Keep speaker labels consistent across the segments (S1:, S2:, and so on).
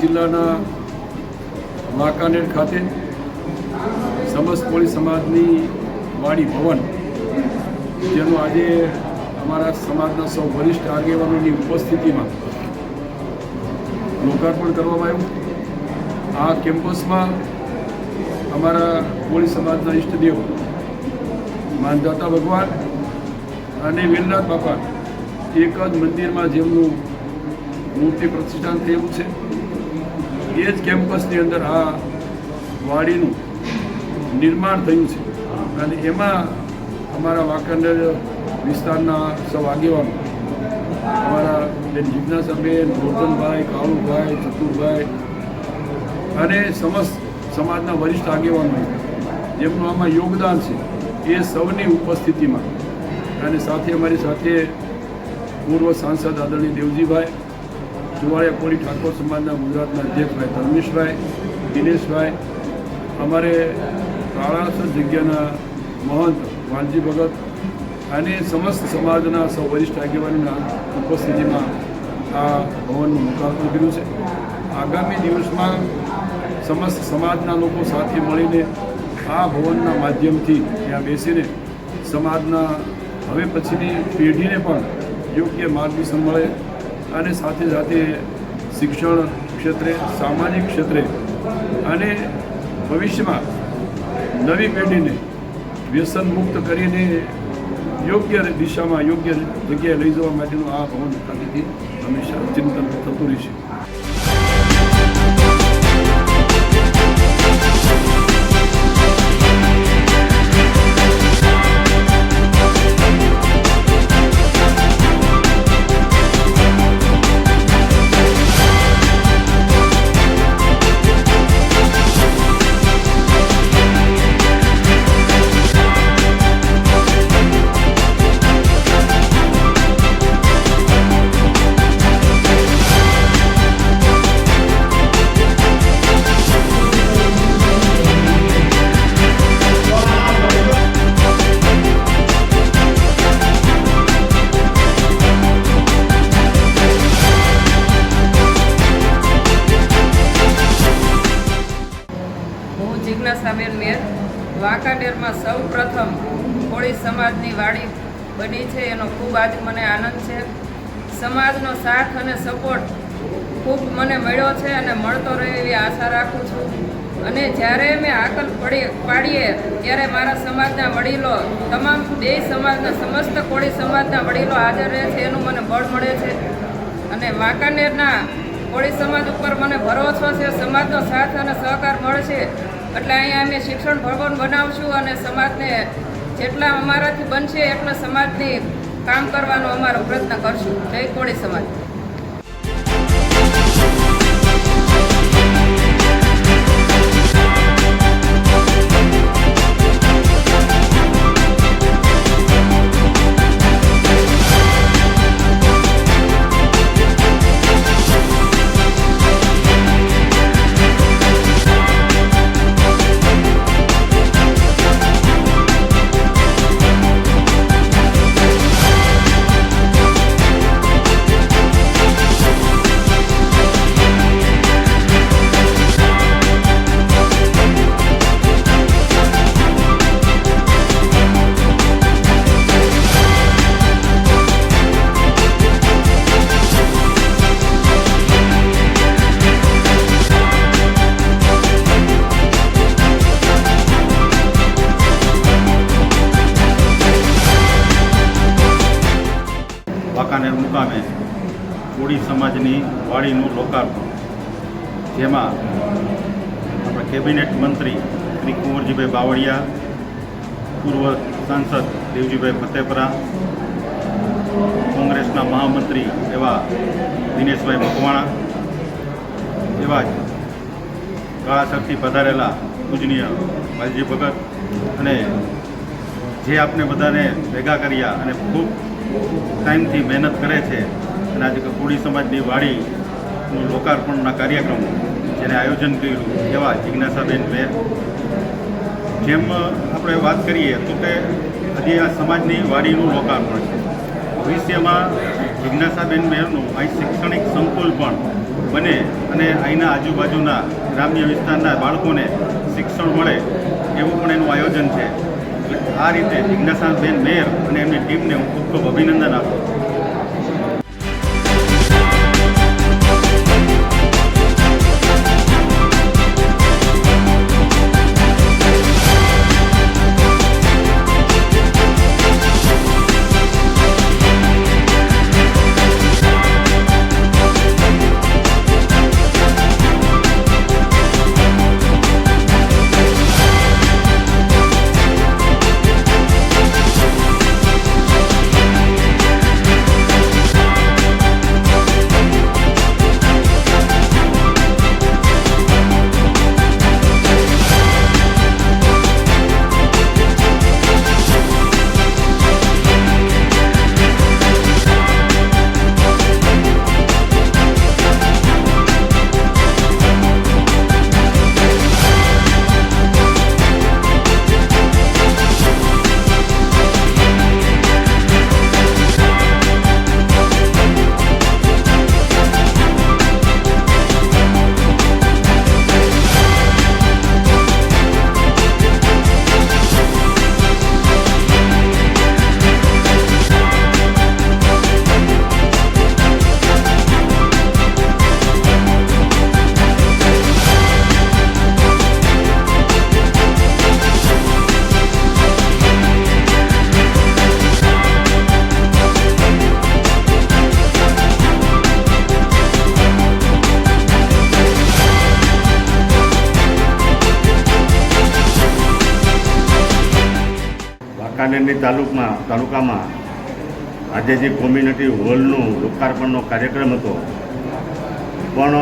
S1: જિલ્લાના વાંકાનેર ખાતે સમસ્ત કોળી સમાજની વાડી ભવન, જેનું આજે અમારા સમાજના સૌ વરિષ્ઠ આગેવાનોની ઉપસ્થિતિમાં લોકાર્પણ કરવામાં આવ્યું. આ કેમ્પસમાં અમારા કોળી સમાજના ઈષ્ટદેવ, માનદાતા ભગવાન અને વીરનાથ બાપા, એક જ મંદિરમાં જેમનું મૂર્તિ પ્રતિષ્ઠાન થયેલું છે. એ જ કેમ્પસની અંદર આ વાડીનું નિર્માણ થયું છે. અને એમાં અમારા વાંકાનેર વિસ્તારના સૌ આગેવાનો, અમારા બેન જિજ્ઞાસાબેન ગોરધનભાઈ કાળુભાઈ, ચતુરભાઈ અને સમસ્ત સમાજના વરિષ્ઠ આગેવાનો જેમનું આમાં યોગદાન છે, એ સૌની ઉપસ્થિતિમાં. અને સાથે અમારી સાથે પૂર્વ સાંસદ આદરણીય દેવજીભાઈ જુવાળિયા કોળી ઠાકોર સમાજના ગુજરાતના અધ્યક્ષભાઈ ધર્મેશભાઈ, દિનેશભાઈ, અમારે કાળાસર જગ્યાના મહંત વાલજી ભગત અને સમસ્ત સમાજના સૌ વરિષ્ઠ આગેવાનીના ઉપસ્થિતિમાં આ ભવનનું લોકાર્પણ કર્યું છે. આગામી દિવસમાં સમસ્ત સમાજના લોકો સાથે મળીને આ ભવનના માધ્યમથી ત્યાં બેસીને સમાજના હવે પછીની પેઢીને પણ યોગ્ય માર્ગદર્શન મળે. અને સાથે સાથે શિક્ષણ ક્ષેત્રે, સામાજિક ક્ષેત્રે અને ભવિષ્યમાં નવી પેઢીને વ્યસન મુક્ત કરીને યોગ્ય દિશામાં યોગ્ય જગ્યાએ લઈ જવા માટેનું આ ભવન ખાતેથી હંમેશા ચિંતન થતું રહેશે
S2: બની છે, એનો ખૂબ આજ મને આનંદ છે. સમાજનો સાથ અને સપોર્ટ ખૂબ મને મળ્યો છે અને મળતો રહે એવી આશા રાખું છું. અને જ્યારે મેં આકલ પડી, પાડીએ, ત્યારે મારા સમાજના વડીલો, તમામ દેશ સમાજના સમસ્ત કોળી સમાજના વડીલો હાજર રહે છે, એનું મને બળ મળે છે. અને વાંકાનેરના કોળી સમાજ ઉપર મને ભરોસો છે, સમાજનો સાથ અને સહકાર મળશે. એટલે અહીંયા અમે શિક્ષણ ભવન બનાવશું અને સમાજને જેટલા અમારાથી બનશે એટલા સમાજને કામ કરવાનો અમારો પ્રયત્ન કરશું. જય કોળી સમાજ.
S3: વાંકાનેર મુકામે કોળી સમાજની વાડીનું લોકાર્પણ. જેમાં આપણા કેબિનેટ મંત્રી શ્રી કુંવરજીભાઈ બાવળિયા, પૂર્વ સાંસદ દેવજીભાઈ ફતેપરા, કોંગ્રેસના મહામંત્રી એવા દિનેશભાઈ મકવાણા એવા જ કાળાસરથી પધારેલા પૂજનીય વાલજી ભગત અને જે આપને બધાને ભેગા કર્યા અને ખૂબ ટાઈમથી મહેનત કરે છે અને આજે કોળી સમાજની વાડીનું લોકાર્પણના કાર્યક્રમ જેને આયોજન કર્યું એવા જિજ્ઞાસાબેન મેર. જેમ આપણે વાત કરીએ તો કે હજી આ સમાજની વાડીનું લોકાર્પણ છે. ભવિષ્યમાં જિજ્ઞાસાબેન મેરનું અહીં શૈક્ષણિક સંકુલ પણ બને અને અહીંના આજુબાજુના ગ્રામ્ય વિસ્તારના બાળકોને શિક્ષણ મળે એવું પણ એનું આયોજન છે. આ રીતે જિજ્ઞાસાબેન મેયર અને એમની ટીમને હું ખૂબ ખૂબ અભિનંદન આપું છું.
S4: વાંકાનેરની તાલુકમાં, તાલુકામાં આજે જે કોમ્યુનિટી હોલનું લોકાર્પણનો કાર્યક્રમ હતો, પણ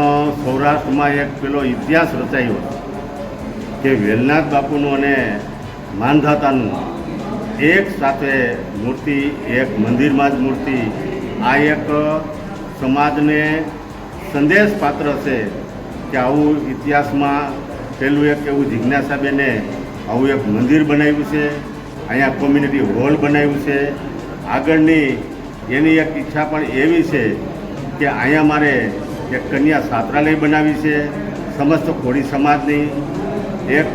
S4: સૌરાષ્ટ્રમાં એક પેલો ઇતિહાસ રચાયો કે વેલનાથ બાપુનું અને માનધાતાનું એક સાથે મૂર્તિ, એક મંદિરમાં જ મૂર્તિ, આ એક સમાજને સંદેશ પાત્ર છે કે આવું ઇતિહાસમાં પેલું એક એવું જિજ્ઞાસાબેને આવું એક મંદિર બનાવ્યું છે. અહીંયા કોમ્યુનિટી હોલ બનાવ્યું છે. આગળની એની એક ઈચ્છા પણ એવી છે કે અહીંયા મારે એક કન્યા છાત્રાલય બનાવી છે, સમસ્ત કોળી સમાજની. એક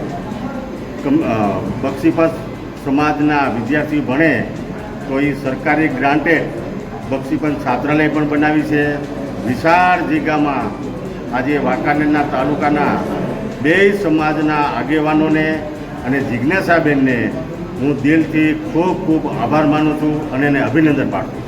S4: બક્ષીપત સમાજના વિદ્યાર્થી ભણે તો એ સરકારી ગ્રાન્ટેડ બક્ષીપંચ છાત્રાલય પણ બનાવી છે. વિશાળ જગ્યામાં આજે વાંકાનેરના તાલુકાના બે સમાજના આગેવાનોને અને જિજ્ઞાસાબેનને હું દિલથી ખૂબ ખૂબ આભાર માનું છું અને એને અભિનંદન પાઠવું